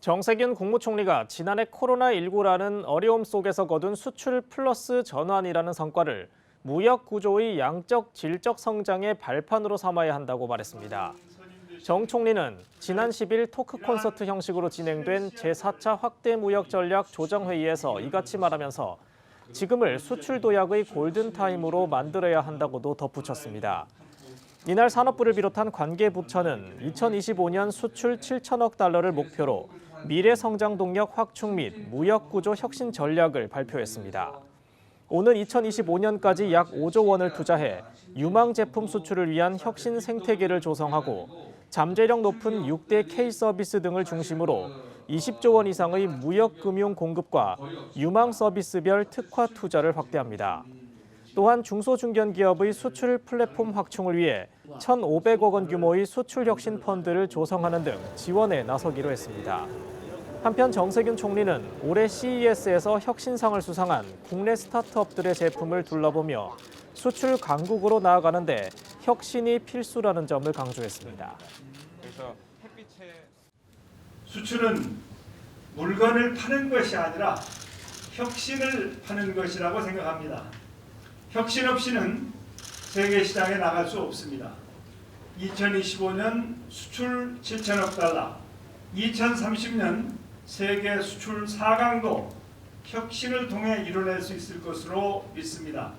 정세균 국무총리가 지난해 코로나19라는 어려움 속에서 거둔 수출 플러스 전환이라는 성과를 무역 구조의 양적 질적 성장의 발판으로 삼아야 한다고 말했습니다. 정 총리는 지난 10일 토크 콘서트 형식으로 진행된 제4차 확대 무역 전략 조정 회의에서 이같이 말하면서 지금을 수출 도약의 골든 타임으로 만들어야 한다고도 덧붙였습니다. 이날 산업부를 비롯한 관계 부처는 2025년 수출 7천억 달러를 목표로 미래 성장 동력 확충 및 무역 구조 혁신 전략을 발표했습니다. 오는 2025년까지 약 5조 원을 투자해 유망 제품 수출을 위한 혁신 생태계를 조성하고 잠재력 높은 6대 K 서비스 등을 중심으로 20조 원 이상의 무역 금융 공급과 유망 서비스별 특화 투자를 확대합니다. 또한 중소중견기업의 수출 플랫폼 확충을 위해 1,500억 원 규모의 수출 혁신 펀드를 조성하는 등 지원에 나서기로 했습니다. 한편 정세균 총리는 올해 CES에서 혁신상을 수상한 국내 스타트업들의 제품을 둘러보며 수출 강국으로 나아가는데 혁신이 필수라는 점을 강조했습니다. 수출은 물건을 파는 것이 아니라 혁신을 파는 것이라고 생각합니다. 혁신 없이는 세계 시장에 나갈 수 없습니다. 2025년 수출 7천억 달러, 2030년 세계 수출 4강도 혁신을 통해 이뤄낼 수 있을 것으로 믿습니다.